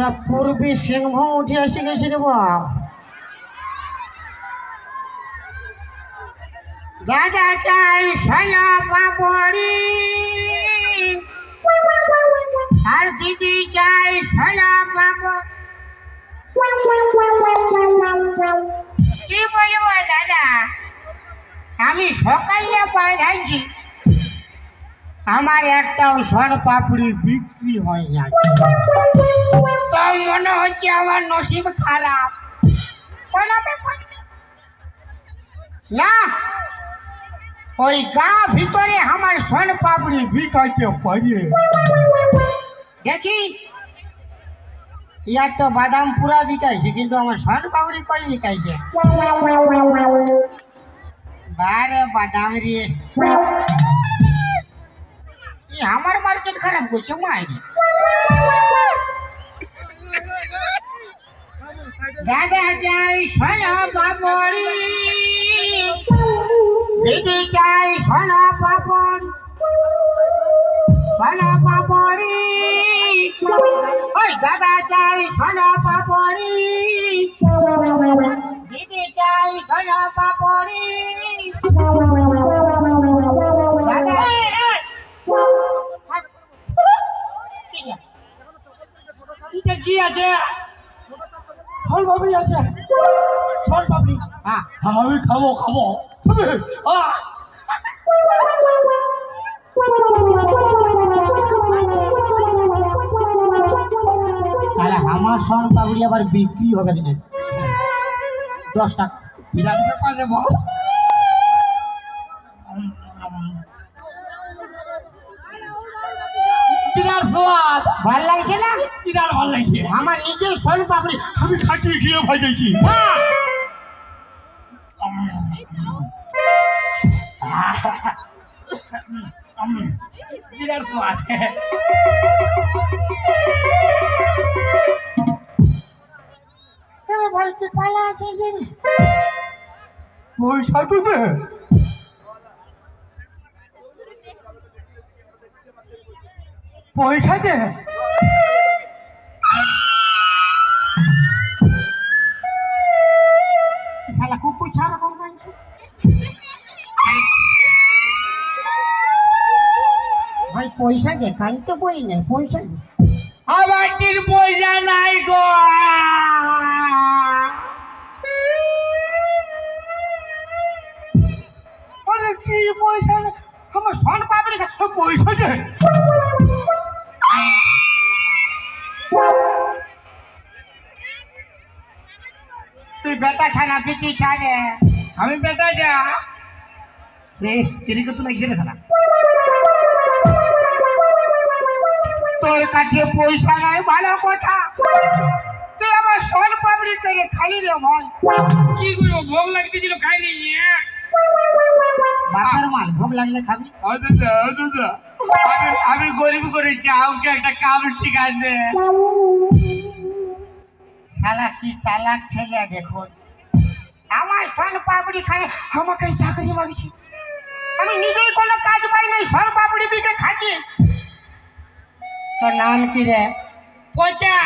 পুরা পূর্বী সিংভূম উঠে এসে গেছে রে বাপ দাদা চাই সোনা পাপড়ি। আর দিদি চাই সোনা পাপড়। কি বলব দাদা? আমি সকালে পাঠাইছি। আমার একটাও সর পাপড়ি বিক্রি হয় না। তো মনে হচ্ছে আমার নসিব খারাপ। না। ওই গা ভিতরে আমার সন পাপড়ি বিকাইতে পারে। দেখি, ইয়ার তো বাদাম পুরা বিকাইছে কিন্তু আমার সন পাপড়ি কই বিকাইছে বারে বাদাম রে। আমার মার্কেট খারাপ করছে, মাইরি। দাদা চাই সোনা পাপড়ি, দিদি চাই সোনা পাপড়, সোনা পাপড়ি। ওই দাদা চাই সোনা পাপড়ি, দিদি চাই সোনা পাপড়ি। ফল পাপড়ি আছে। সর পাবলি হ্যাঁ। আমি খাব খাব। আহ! আমার সন পাপড়ি আবার বিক্রি হবে দিনে। দশ টাকা। বিরাট ব্যাপার বিরাট স্বাদ ভালো লাগছে না? বিরাট ভালো লাগছে। আমার নিজের সন পাপড়ি আমি খাটিয়ে খেয়ে ভাজাইছি। বিরাট স্বাদ আরে ভাই তুই পালা আছে যে রে। পয়সা দে পয়সা দে কানতে বই না, পয়সা দে। আমার তিন পয়সা নাই গো। আরে কি পয়সা নেই? আমার সন পাপড়ি খা পয়সা দে। তুই বেটা ছানা বিটি ছাড়ে আমি বেটা যা। রে তেরি কত লাগছে রে সালা। তোর কাছে পয়সা নাই ভালো কথা। তুই আমার সন পাপড়ি করে খালি রে ভাই কি গুলো ভোগ লাগতে ছিল খাইনি বাপের মাল ভোগ লাগলে খাবি। দাদা দাদা। আমি আমি গরিব করে চাউকে একটা কাম শিখাই দে। শালা কি চালাক ছেলে দেখুন। আমার সন পাপড়ি খায় আমাকে চাকরি মাগছি আমি নিজেই কোনো কাজ পাই নাই সন পাপড়ি বিকে খাচ্ছি তোর নাম কি রে পচা